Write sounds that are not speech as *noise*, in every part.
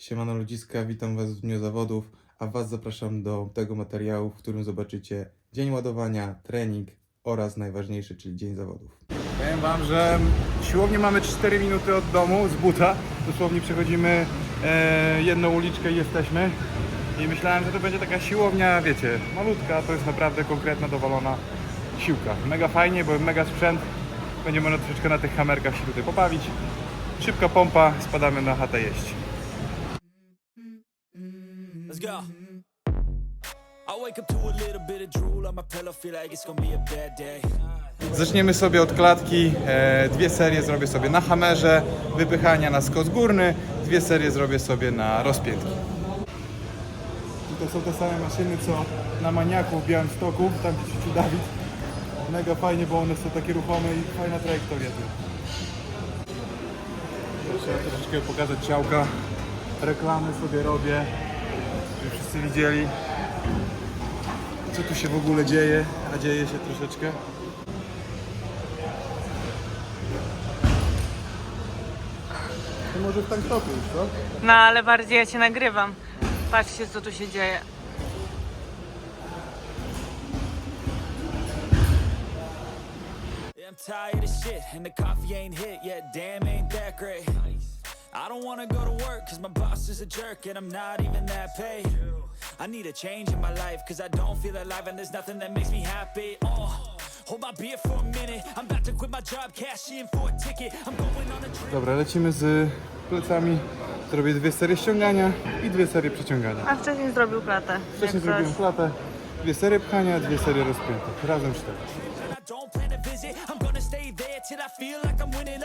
Siemano ludziska, witam Was w Dniu Zawodów, a Was zapraszam do tego materiału, w którym zobaczycie dzień ładowania, trening oraz najważniejszy, czyli dzień zawodów. Powiem wam, że siłownię mamy 4 minuty od domu z buta. Dosłownie przechodzimy e, jedną uliczkę i jesteśmy. I myślałem, że to będzie taka siłownia, wiecie, malutka, to jest naprawdę konkretna, dowalona siłka. Mega fajnie, bo mega sprzęt. Będzie można troszeczkę na tych hamerkach się tutaj pobawić. Szybka pompa, spadamy na chatę jeść. Go. I. Zaczniemy sobie od klatki. E, dwie serie zrobię sobie na hamerze, wypychania na skos górny. Dwie serie zrobię sobie na rozpiętki. To są te same maszyny co na maniaku w Białymstoku, tam gdzie ćwiczył Dawid. Mega fajnie, bo one są takie ruchome i fajna trajektoria. Trzeba troszeczkę pokazać ciałka. Reklamy sobie robię, żeby wszyscy widzieli co tu się w ogóle dzieje, a dzieje się troszeczkę. To może w tanktopie już, co? No ale bardziej ja cię nagrywam. Patrzcie co tu się dzieje. I'm tired of shit, and the coffee ain't hit yet. Damn, ain't that great. I don't wanna go to work, cause my boss is a jerk, and I'm not even that paid. I need a change in my life, cause I don't feel alive, and there's nothing that makes me happy. Oh, hold my beer for a minute. I'm about to quit my job, cash in for a ticket. I'm going on a trip. Dobra, lecimy z plecami. Zrobię dwie serie ściągania i dwie serie przeciągania. A wcześniej zrobił klatę. Wcześniej jak zrobiłem coś. klatę, dwie serie pchania, dwie serie rozpiętych. Razem cztery. I don't plan to visit. I'm gonna stay there till I feel like I'm winning. And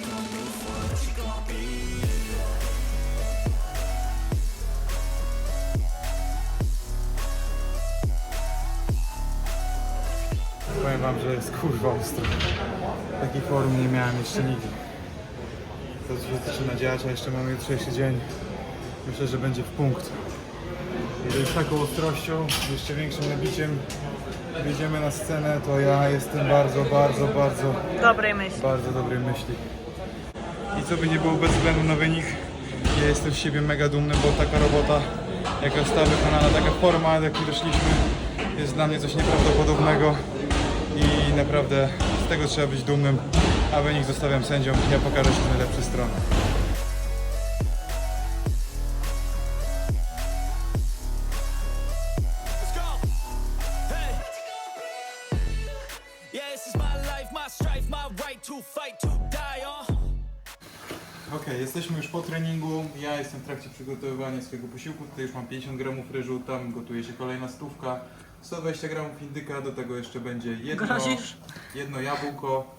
Powiem wam, że jest kurwa ostro. Takiej formy nie miałem jeszcze nigdy. To co się zaczyna dziać, a jeszcze mamy jutrzejszy dzień. Myślę, że będzie w punkt. Jeżeli z taką ostrością, z jeszcze większym nabiciem wyjdziemy na scenę, to ja jestem bardzo, bardzo, bardzo, Dobrej myśli. bardzo dobrej myśli. I co by nie było bez względu na wynik, ja jestem z siebie mega dumny, bo taka robota, jaka została wykonana, taka forma, do jakiej doszliśmy, jest dla mnie coś nieprawdopodobnego i naprawdę z tego trzeba być dumnym, a wynik zostawiam sędziom i ja pokażę się z najlepszej strony. Uh. Okej, jesteśmy już po treningu. Ja jestem w trakcie przygotowywania swojego posiłku. Tutaj już mam 50 gramów ryżu, tam gotuje się kolejna stówka. 120 gramów indyka, do tego jeszcze będzie jedno, Grozisz? jedno jabłko.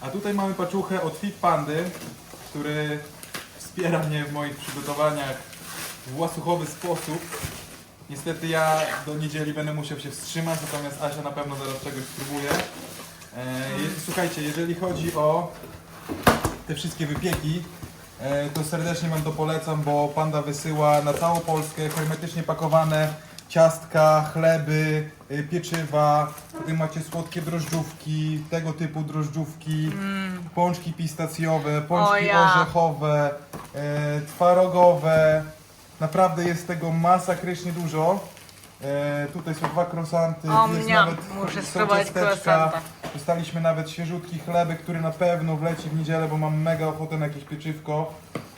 A tutaj mamy paczuchę od Fit Pandy, który wspiera mnie w moich przygotowaniach w łasuchowy sposób. Niestety ja do niedzieli będę musiał się wstrzymać, natomiast Asia na pewno zaraz czegoś spróbuje. E, słuchajcie, jeżeli chodzi o te wszystkie wypieki, e, to serdecznie Wam to polecam, bo Panda wysyła na całą Polskę hermetycznie pakowane ciastka, chleby, e, pieczywa. Tutaj macie słodkie drożdżówki, tego typu drożdżówki, pączki pistacjowe, pączki ja. orzechowe, e, twarogowe. Naprawdę jest tego masakrycznie dużo. E, tutaj są dwa croissanty, O, jest mniam. nawet Muszę są spróbować ciasteczka. croissanta. Dostaliśmy nawet świeżutki chlebek, który na pewno wleci w niedzielę, bo mam mega ochotę na jakieś pieczywko.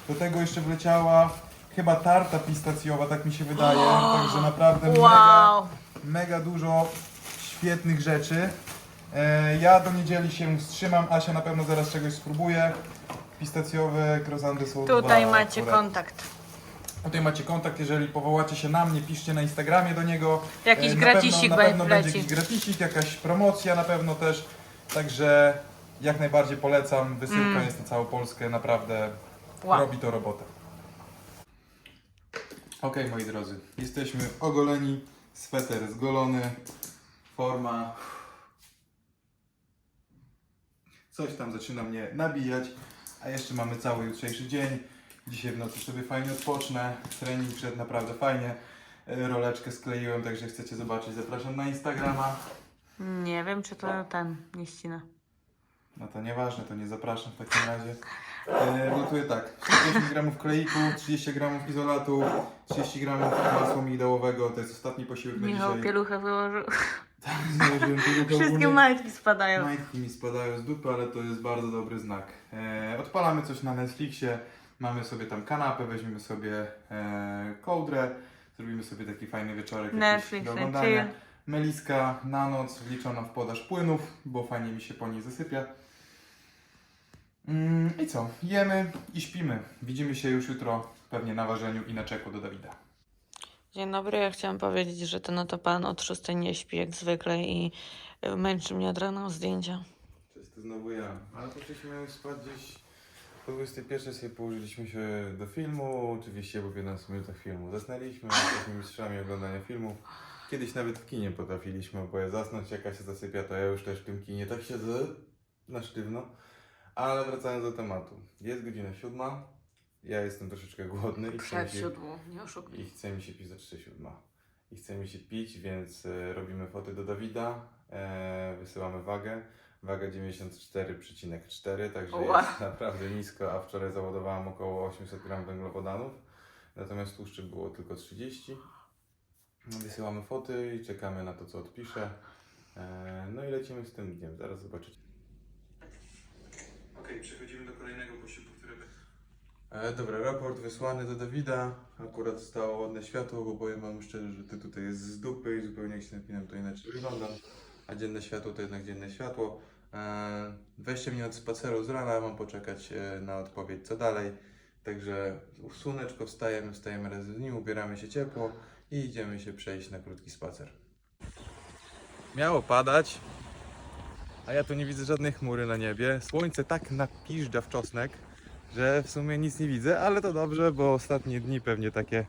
Do tego jeszcze wleciała chyba tarta pistacjowa, tak mi się wydaje. *gasps* Także naprawdę mega, Wow. mega dużo świetnych rzeczy. E, ja do niedzieli się wstrzymam, Asia na pewno zaraz czegoś spróbuje. Pistacjowe croissanty są Tutaj dwa macie akurat. kontakt. Tutaj macie kontakt, jeżeli powołacie się na mnie, piszcie na Instagramie do niego. Jakiś E, na gratisik pewno, na pewno będzie jakiś gratisik, jakaś promocja na pewno też. Także jak najbardziej polecam. Wysyłka jest na całą Polskę, naprawdę Mm. Wow. robi to robotę. Okej, moi drodzy, jesteśmy ogoleni, sweter zgolony, forma. Coś tam zaczyna mnie nabijać, a jeszcze mamy cały jutrzejszy dzień. Dzisiaj w nocy sobie fajnie odpocznę, trening przed naprawdę fajnie. E, Roleczkę skleiłem, także chcecie zobaczyć, zapraszam na Instagrama. Nie wiem, czy to ten nie ścina. No to nieważne, to nie zapraszam w takim razie. E, gotuję tak, 150 gramów kleiku, 30 gramów izolatu, 30 gramów masła migdałowego, to jest ostatni posiłek na Michał dzisiaj. pieluchę wyłożył. *laughs* Tak, założyłem pieluchę Wszystkie ogólnie. majtki spadają. Majtki mi spadają z dupy, ale to jest bardzo dobry znak. E, odpalamy coś na Netflixie, mamy sobie tam kanapę, weźmiemy sobie e, kołdrę, zrobimy sobie taki fajny wieczorek jakiś Netflix, do chill. oglądania. Meliska na noc wliczona w podaż płynów, bo fajnie mi się po niej zasypia. Mm, I co? Jemy i śpimy. Widzimy się już jutro pewnie na ważeniu i na czeku do Dawida. Dzień dobry, ja chciałam powiedzieć, że ten oto pan od 6 nie śpi jak zwykle i y, męczy mnie od rana o zdjęcia. Cześć, to znowu ja. Ale poszliśmy spać gdzieś po 21 sobie położyliśmy się do filmu, oczywiście po 15 minutach filmu zasnęliśmy, jesteśmy mistrzami oglądania filmów. Kiedyś nawet w kinie potrafiliśmy oboje zasnąć, jaka się zasypia, to ja już też w tym kinie tak siedzę na sztywno. Ale wracając do tematu. Jest godzina siódma, ja jestem troszeczkę głodny i chcę mi się, nie oszukuj. i chce mi się pić za 3 siódma. I chce mi się pić, więc e, robimy foty do Dawida, e, wysyłamy wagę. Waga 94,4, także jest naprawdę nisko, a wczoraj załadowałem około 800 gram węglowodanów. Natomiast tłuszczy było tylko 30. No, Wysyłamy foty i czekamy na to, co odpisze. E, no i lecimy z tym dniem, zaraz zobaczycie. Okej, przechodzimy do kolejnego posiłku, E, dobra, raport wysłany do Dawida. Akurat stało ładne światło, bo powiem wam szczerze, że ty tutaj jest z dupy i zupełnie jak się napinam, to inaczej wyglądam. A dzienne światło to jednak dzienne światło. E, 20 minut spaceru z rana, mam poczekać e, na odpowiedź co dalej. Także słoneczko wstajemy, wstajemy razem z nim, ubieramy się ciepło i idziemy się przejść na krótki spacer. Miało padać, a ja tu nie widzę żadnej chmury na niebie. Słońce tak napiżdża w czosnek, że w sumie nic nie widzę, ale to dobrze, bo ostatnie dni pewnie takie,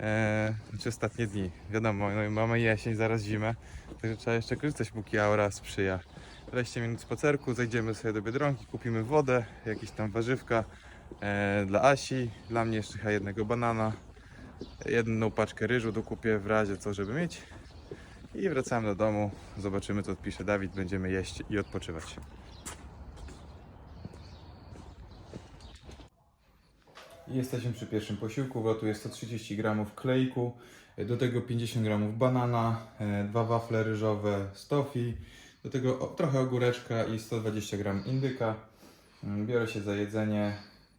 e, znaczy ostatnie dni, wiadomo, no, i mamy jesień, zaraz zimę, także trzeba jeszcze korzystać, póki aura sprzyja. 20 minut spacerku, zejdziemy sobie do Biedronki, kupimy wodę, jakieś tam warzywka e, dla Asi, dla mnie jeszcze chyba jednego banana, jedną paczkę ryżu dokupię w razie co, żeby mieć i wracamy do domu, zobaczymy co odpisze Dawid, będziemy jeść i odpoczywać. Jesteśmy przy pierwszym posiłku, gotuję 130 gramów klejku, do tego 50 gramów banana, e, dwa wafle ryżowe z do tego trochę ogóreczka i 120 gram indyka. Mm, Biorę się za jedzenie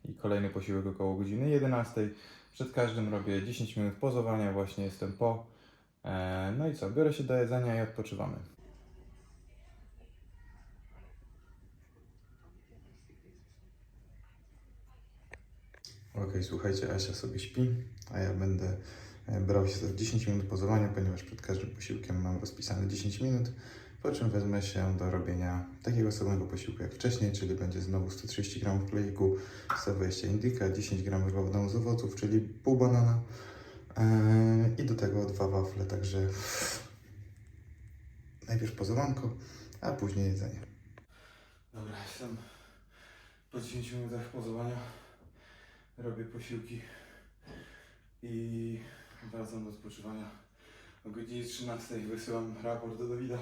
i kolejny posiłek około godziny 11. Przed każdym robię 10 minut pozowania, właśnie jestem po. E, No i co, biorę się do jedzenia i odpoczywamy. Okej, słuchajcie, Asia sobie śpi, a ja będę e, brał się za 10 minut pozowania, ponieważ przed każdym posiłkiem mam rozpisane 10 minut, po czym wezmę się do robienia takiego samego posiłku jak wcześniej, czyli będzie znowu 130 g kleiku, 120 indyka, 10 g węglowodanów z owoców, czyli pół banana e, i do tego dwa wafle, także najpierw pozowanko, a później jedzenie. Dobra, jestem po 10 minutach pozowania robię posiłki i wracam do odpoczywania. O godzinie 13 wysyłam raport do Dawida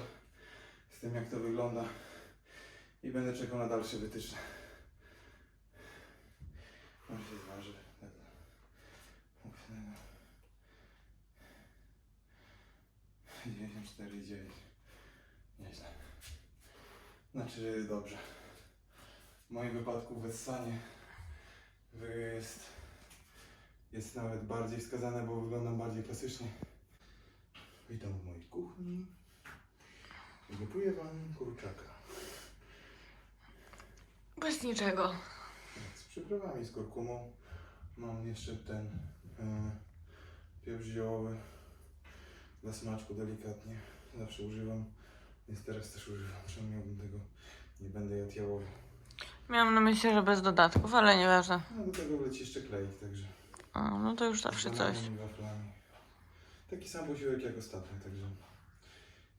z tym jak to wygląda i będę czekał na dalsze wytyczne. Może się zważy. tego mocnego. 94,9 Nieźle. Znaczy, dobrze. W moim wypadku wessanie jest, jest nawet bardziej wskazane, bo wyglądam bardziej klasycznie. Witam w mojej kuchni. Gotuję Wam kurczaka. Bez niczego. Z przyprawami, z kurkumą. Mam jeszcze ten e, pieprz ziołowy dla smaczku delikatnie. Zawsze używam, więc teraz też używam. Czemu miałbym tego? Nie będę jadł jałowy. Miałam na myśli, że bez dodatków, ale nieważne. A do tego wleci jeszcze kleik, także A, no to już zawsze z coś. bananami, waflami. Taki sam posiłek jak ostatnio, także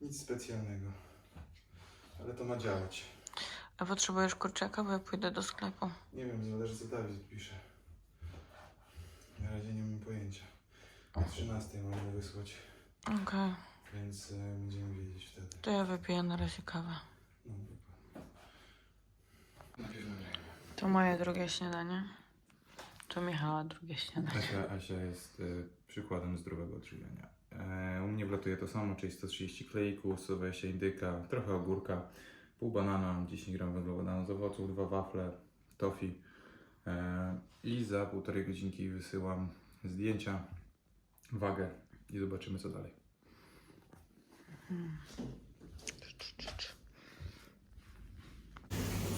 nic specjalnego. Ale to ma działać. A potrzebujesz kurczaka, bo ja pójdę do sklepu. Nie wiem, zależy co Dawid pisze. Na razie nie mam pojęcia. O 13 mamy wysłać, Okej, więc e, będziemy wiedzieć wtedy. to ja wypiję na razie kawę. No. To moje drugie śniadanie. To Michała drugie śniadanie. Asia, Asia jest y, przykładem zdrowego odżywiania. E, u mnie wlatuje to samo, czyli 130 klejków, 120 indyka, trochę ogórka, pół banana, 10 gram węglowodanów z owoców, dwa wafle, tofi. E, I za półtorej godzinki wysyłam zdjęcia, wagę i zobaczymy co dalej.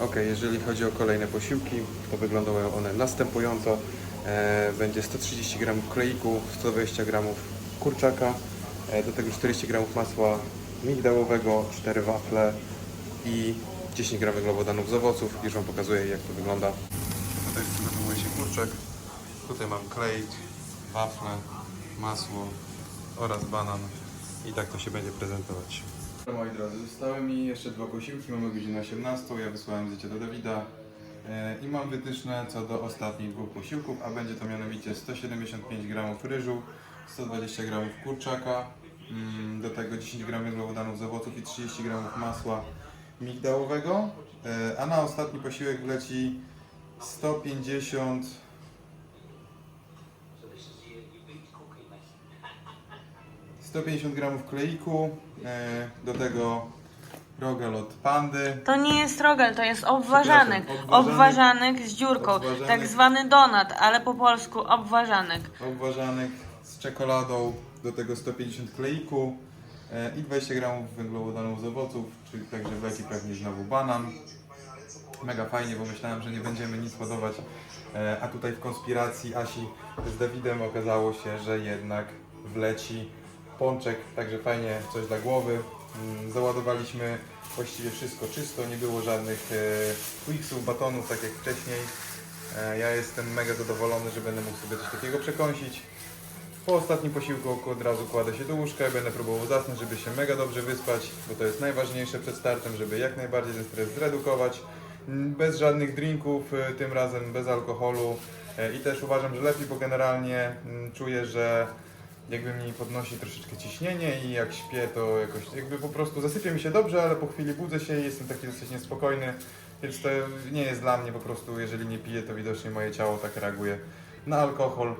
Ok, jeżeli chodzi o kolejne posiłki, to wyglądają one następująco. E, będzie 130 g kleiku, 120 g kurczaka, e, do tego 40 g masła migdałowego, 4 wafle i 10 g węglowodanów z owoców. Już Wam pokazuję jak to wygląda. Tutaj przygotowuje się kurczak. Tutaj mam kleik, wafle, masło oraz banan i tak to się będzie prezentować. Moi drodzy, zostały mi jeszcze dwa posiłki, mamy godzinę 18, ja wysłałem zdjęcie do Dawida. E, i mam wytyczne co do ostatnich dwóch posiłków, a będzie to mianowicie 175 g ryżu, 120 g kurczaka, mm, do tego 10 g węglowodanów z owoców i 30 g masła migdałowego, e, a na ostatni posiłek wleci 150 150 g kleiku, do tego rogal od pandy, To nie jest rogal, to jest obwarzanek. Przepraszam, obwarzanek. Obwarzanek z dziurką. Obwarzanek. Tak zwany donat, ale po polsku obwarzanek. obwarzanek z czekoladą, do tego 150 kleiku e, i 20 g węglowodanów z owoców, czyli także wleci pewnie znowu banan. Mega fajnie, bo myślałem, że nie będziemy nic ładować, e, a tutaj w konspiracji Asi z Dawidem okazało się, że jednak wleci pączek, także fajnie coś dla głowy. Mm, Załadowaliśmy właściwie wszystko czysto, nie było żadnych e, Twixów, batonów, tak jak wcześniej. E, Ja jestem mega zadowolony, że będę mógł sobie coś takiego przekąsić. Po ostatnim posiłku od razu kładę się do łóżka, będę próbował zasnąć, żeby się mega dobrze wyspać, bo to jest najważniejsze przed startem, żeby jak najbardziej ten stres zredukować. Mm, Bez żadnych drinków, y, tym razem bez alkoholu E, i też uważam, że lepiej, bo generalnie mm, czuję, że jakby mi podnosi troszeczkę ciśnienie i jak śpię, to jakoś jakby po prostu zasypie mi się dobrze, ale po chwili budzę się i jestem taki dosyć niespokojny, więc to nie jest dla mnie po prostu, jeżeli nie piję, to widocznie moje ciało tak reaguje na alkohol,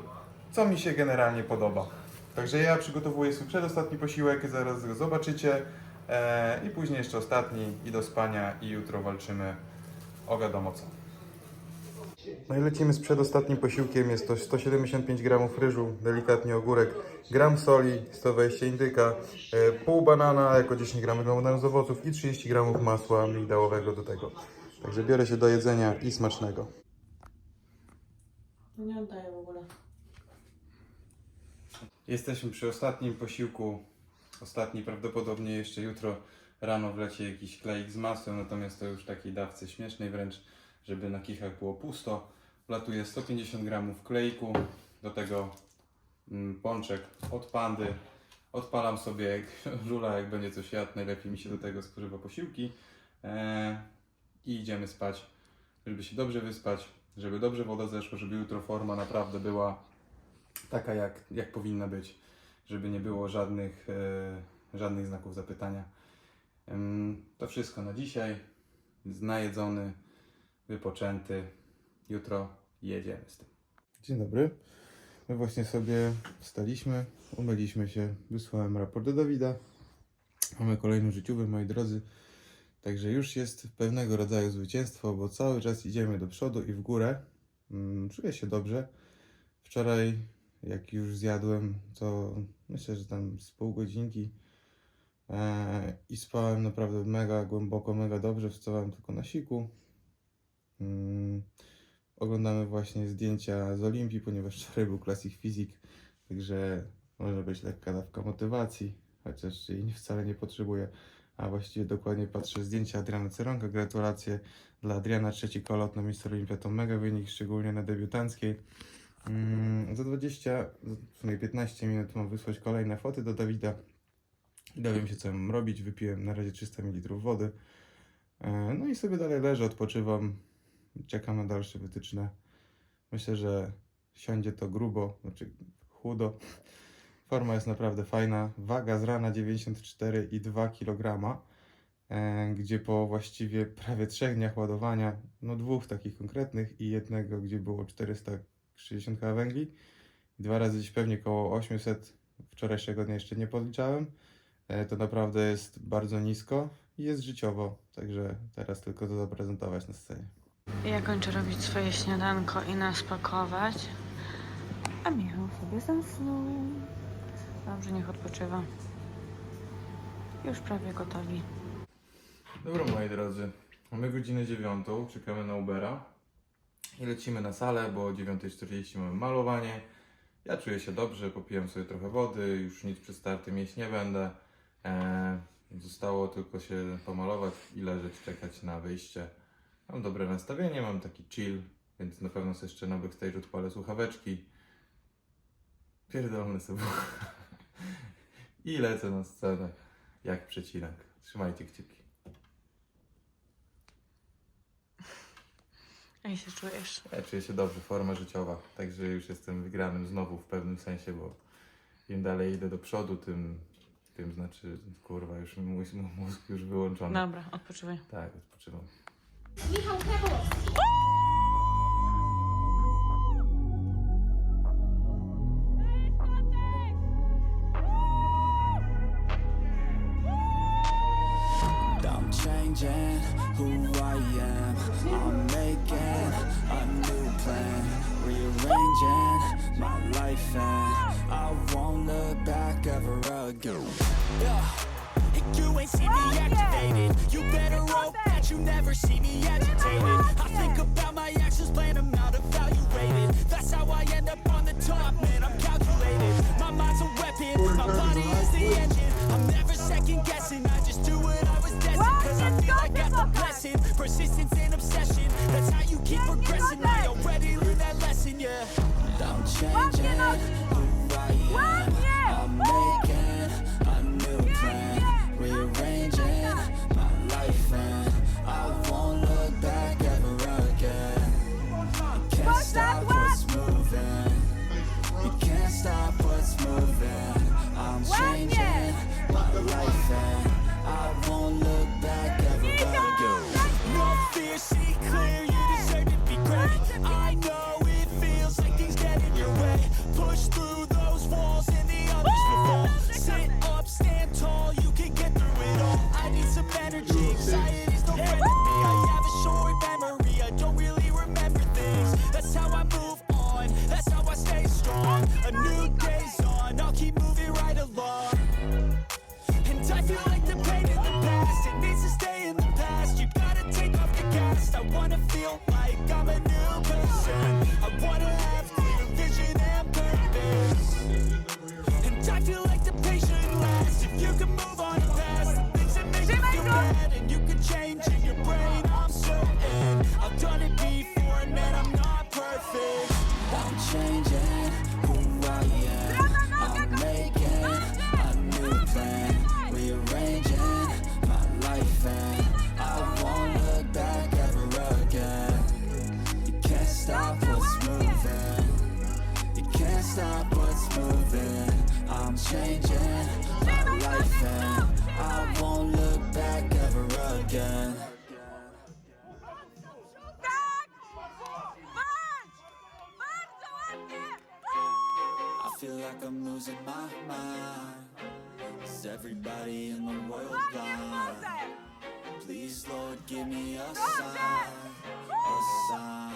co mi się generalnie podoba. Także ja przygotowuję swój przedostatni posiłek, zaraz go zobaczycie e, i później jeszcze ostatni i do spania i jutro walczymy o wiadomo co. No i lecimy z przedostatnim posiłkiem. Jest to 175 g ryżu, delikatnie ogórek, gram soli, 120 indyka, e, pół banana jako 10 g węglowodanów z owoców i 30 g masła migdałowego do tego. Także biorę się do jedzenia i smacznego. Nie oddaję w ogóle. Jesteśmy przy ostatnim posiłku. Ostatni prawdopodobnie jeszcze jutro rano wleci jakiś kleik z masłem, natomiast to już takiej dawce śmiesznej wręcz, żeby na kichach było pusto. Wlatuje 150 g kleiku, do tego mm, pączek od pandy. Odpalam sobie jak *laughs* żula, jak będzie coś jadł, najlepiej mi się do tego spożywa posiłki. Eee, I idziemy spać, żeby się dobrze wyspać, żeby dobrze woda zeszła, żeby jutro forma naprawdę była taka jak, jak powinna być, żeby nie było żadnych, e, żadnych znaków zapytania. Em, to wszystko na dzisiaj. Najedzony, wypoczęty. Jutro jedziemy z tym. Dzień dobry. My właśnie sobie wstaliśmy, umyliśmy się, wysłałem raport do Dawida. Mamy kolejny życiowy, moi drodzy. Także już jest pewnego rodzaju zwycięstwo, bo cały czas idziemy do przodu i w górę. Mm, Czuję się dobrze. Wczoraj, jak już zjadłem, to myślę, że tam z pół godzinki e, i spałem naprawdę mega głęboko, mega dobrze. Wstawałem tylko na siku. Oglądamy właśnie zdjęcia z Olimpii, ponieważ wczoraj był Classic Physics, także może być lekka dawka motywacji, chociaż jej wcale nie potrzebuję. A właściwie dokładnie patrzę zdjęcia Adriana Ceronka. Gratulacje dla Adriana, trzeci kolot na Mister Olimpia to mega wynik, szczególnie na debiutanckiej. Mm, za 20, w sumie 15 minut mam wysłać kolejne foty do Dawida. Dowiem się, co mam robić. Wypiłem na razie 300 ml wody. E, No i sobie dalej leżę, odpoczywam. Czekam na dalsze wytyczne. Myślę, że siądzie to grubo, znaczy chudo. Forma jest naprawdę fajna. Waga z rana 94,2 kg, e, gdzie po właściwie prawie trzech dniach ładowania, no dwóch takich konkretnych i jednego, gdzie było 460 kg węgli, dwa razy gdzieś pewnie koło 800, wczorajszego dnia jeszcze nie podliczałem, e, to naprawdę jest bardzo nisko i jest życiowo, także teraz tylko to zaprezentować na scenie. Ja kończę robić swoje śniadanko i nas pakować. A Michał sobie zasnął. Dobrze, niech odpoczywa. Już prawie gotowi. Dobra moi drodzy, mamy godzinę dziewiątą, czekamy na Ubera i lecimy na salę, bo o 9.40 mamy malowanie. Ja czuję się dobrze, popiłem sobie trochę wody, już nic przed startem jeść nie będę. Eee, zostało tylko się pomalować i leżeć, czekać na wyjście. Mam dobre nastawienie, mam taki chill, więc na pewno sobie jeszcze na backstage odpalę słuchaweczki. Pierdolę sobie *laughs* i lecę na scenę jak przecinek. Trzymajcie kciuki. Jak się czujesz? Ja czuję się dobrze, forma życiowa, także już jestem wygranym znowu w pewnym sensie, bo im dalej idę do przodu, tym, tym znaczy, kurwa, już mój mój mózg już wyłączony. Dobra, odpoczywaj. Tak, odpoczywam. I'm changing who I am. I'm making a new plan, rearranging my life, and I won't look back ever again. You ain't see me activated. You better hope that you never see me agitated. I think about my actions, plan them out, evaluated. That's how I end up on the top, man. I'm calculated. My mind's a weapon, my body is the engine. I'm never second guessing. I just do what I was destined. Cause I feel I got the blessing. Persistence and obsession. That's how you keep progressing. I already learned that lesson, yeah. I'm changing who moving. I'm changing my life, and I won't look back ever again. Tak! Marcz! Bardzo ładnie! I feel like I'm losing my mind. Is everybody in the world blind? Please, Lord, give me a sign, a sign.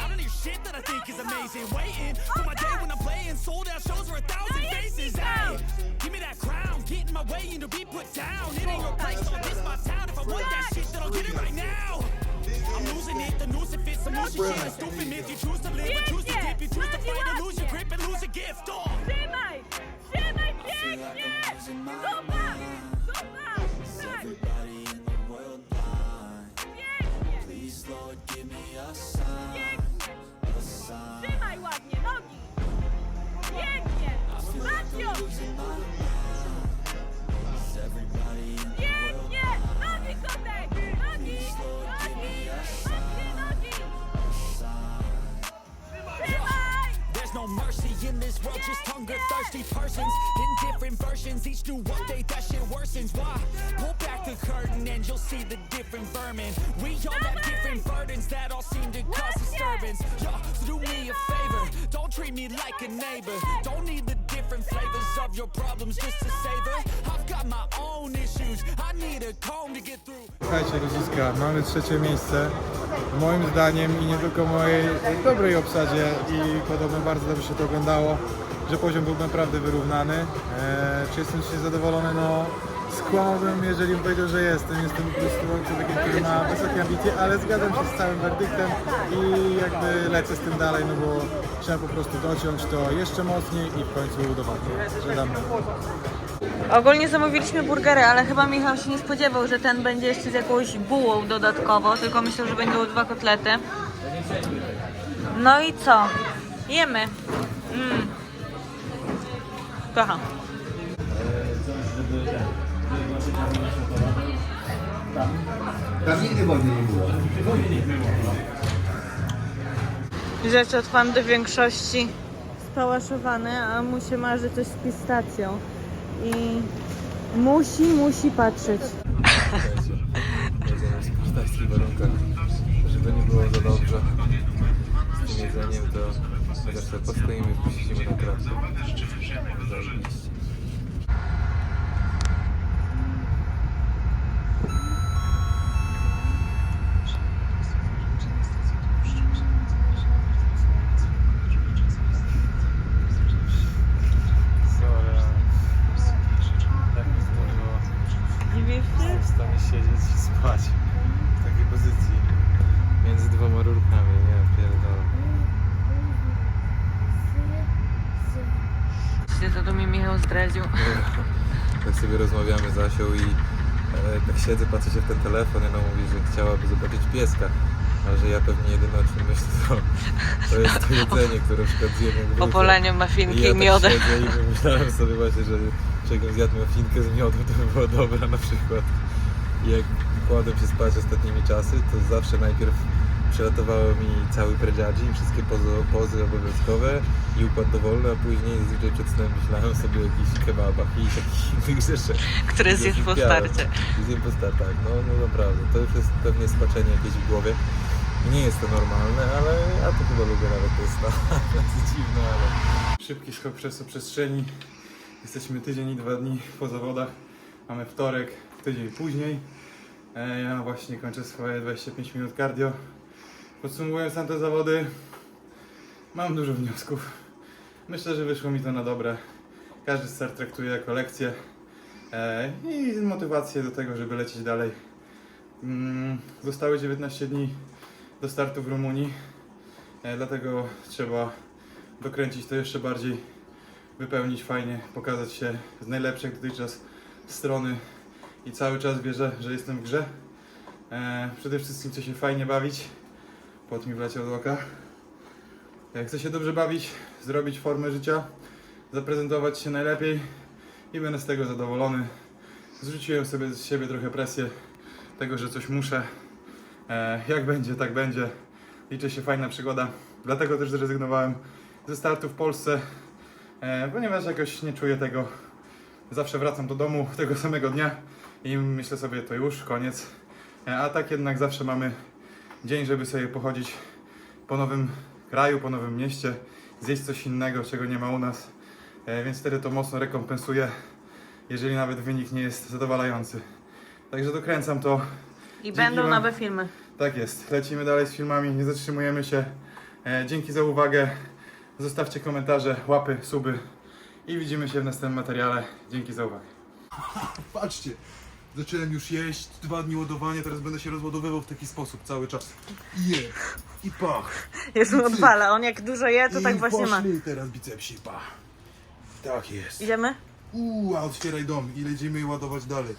I don't hear shit that I think is amazing. Waiting for my day when I'm playing sold out shows for a thousand faces. Hey, give me that crown. Get in my way and to be put down. It ain't no place, no, this my town. If I want that shit, then I'll get it right now. I'm losing it, the noose it fits, I'm losing shit. A stupid myth, you choose to live or choose to dip. You choose to fight or lose your grip and lose a gift. Oh. Trzymaj! Trzymaj pięknie! Super! Super! Pięknie! Pięknie! Trzymaj ładnie, nogi! Pięknie! Macio! Pięknie! Thirsty persons in different versions. Each new update, that shit worsens. Why? Pull back the curtain and you'll see the different vermin. We all have different burdens that all seem to cause disturbance. Yo, so do me a favor, don't treat me like a neighbor. Don't need the different flavors of your problems just to savor. I've got my own issues, I need a comb to get through. Słuchajcie, ludziska, mamy trzecie miejsce. Moim zdaniem i nie tylko mojej dobrej obsadzie i podobno bardzo dobrze się to oglądało, że poziom był naprawdę wyrównany. Eee, czy jestem dzisiaj zadowolony? No, skłamałbym, jeżeli bym powiedział, że jestem. Jestem po prostu człowiekiem, który ma wysokie ambicje, ale zgadzam się z całym werdyktem i jakby lecę z tym dalej, no bo trzeba po prostu dociąć to jeszcze mocniej i w końcu udowodnić, że dam. Ogólnie zamówiliśmy burgery, ale chyba Michał się nie spodziewał, że ten będzie jeszcze z jakąś bułą dodatkowo, tylko myślał, że będą dwa kotlety. No i co? Jemy. Mm. Kocham. Tam nigdy wojny nie było. Rzeczy od w większości spałaszowane, a mu się marzy coś z pistacją. I musi, musi patrzeć. w warunkach, żeby nie było za dobrze z tym jedzeniem, to chociaż sobie postoimy i puścimy na kratę. Zajebiście. Sorry, tak mi zmówiło. Dziwisz się? w stanie siedzieć i spać w takiej pozycji między dwoma rurkami, nie pierdolę. Co to mi Michał zdradził. Tak sobie rozmawiamy z Asią i e, tak siedzę, patrzę się w ten telefon i ona mówi, że chciałaby zobaczyć pieska. A że ja pewnie jedyne o czym myślę to, to jest to jedzenie, które na przykład zjem jak wrócę. Opoleniu mafinki I ja i miodem. Tak siedzę i wymyślałem sobie właśnie, że jakbym zjadł mafinkę z miodem, to by było dobre na przykład. I jak kładłem się spać ostatnimi czasy, to zawsze najpierw przelatowało mi cały predziadzi, wszystkie pozy, pozy obowiązkowe i układ dowolny, a później zazwyczaj przed snem myślałem sobie o jakichś kebabach i takich *laughs* innych rzeczach. Które zjesz po starcie. Zjem po starcie, tak, no, no naprawdę. To już jest pewnie spaczenie jakieś w głowie. Nie jest to normalne, ale ja to chyba lubię nawet, to jest, to *laughs* jest dziwne, ale... Szybki skok przez przestrzeni. Jesteśmy tydzień i dwa dni po zawodach. Mamy wtorek, tydzień później. E, Ja właśnie kończę swoje 25 minut cardio. Podsumowując tamte zawody, mam dużo wniosków. Myślę, że wyszło mi to na dobre. Każdy start traktuje jako lekcję e, i motywację do tego, żeby lecieć dalej. Mm, Zostały 19 dni do startu w Rumunii, e, dlatego trzeba dokręcić to jeszcze bardziej, wypełnić fajnie, pokazać się z najlepszej dotychczas strony i cały czas wierzę, że jestem w grze. E, przede wszystkim chcę się fajnie bawić. Pot mi wleciał do oka. E, chcę się dobrze bawić, zrobić formę życia, zaprezentować się najlepiej i będę z tego zadowolony. Zrzuciłem sobie z siebie trochę presję tego, że coś muszę. E, jak będzie, tak będzie. Liczy się fajna przygoda. Dlatego też zrezygnowałem ze startu w Polsce, e, ponieważ jakoś nie czuję tego. Zawsze wracam do domu tego samego dnia i myślę sobie, to już, koniec. E, a tak jednak zawsze mamy dzień, żeby sobie pochodzić po nowym kraju, po nowym mieście, zjeść coś innego, czego nie ma u nas. E, więc wtedy to mocno rekompensuje, jeżeli nawet wynik nie jest zadowalający. Także dokręcam to. I Dzięki będą wam. nowe filmy. Tak jest. Lecimy dalej z filmami, nie zatrzymujemy się. E, dzięki za uwagę. Zostawcie komentarze, łapy, suby i widzimy się w następnym materiale. Dzięki za uwagę. *laughs* Patrzcie, zacząłem już jeść, dwa dni ładowania, teraz będę się rozładowywał w taki sposób cały czas. Je i pach. Już mu odpala. On jak dużo je, to I tak właśnie ma. poszli teraz bicepsi, pach. Tak jest. Idziemy? Uuu, a otwieraj dom i lecimy ładować dalej.